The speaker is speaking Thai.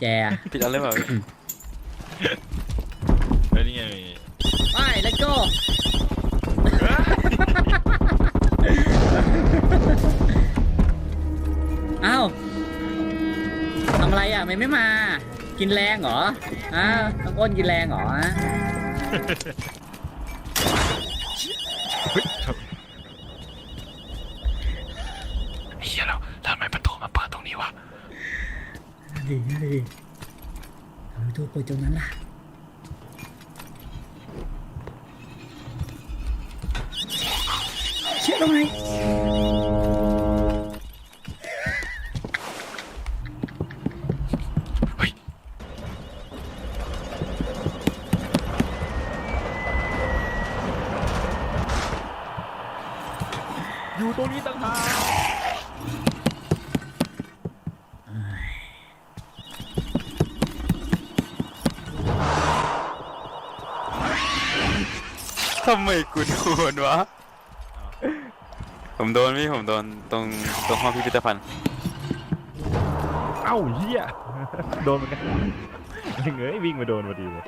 แจอะผิดอันเลยเปล่าเฮ้ยนี่ไงไปแล้วก็อ้าวทำอะไรอะไม่ไม่มา กินแรงเหรออ่าต้องอ้นกินแรงเหรอฮะไอ้เหี้ยเราทำไมประตูมาเปิดตรงนี้วะ ดีดีทำไมตัวเปิดตรงนั้นล่ะเชื่อทำไมเฮ้ยอยู่ตรงนี้ต่างหาก ทำไมกูโดนวะ ผมโดนพี่ผมโดนตรงตรงห้องพิพิธภัณฑ์ เอ้าเหี้ย โดนเหมือนกันยังเอ้ยวิ่งมาโดนพอดีเลย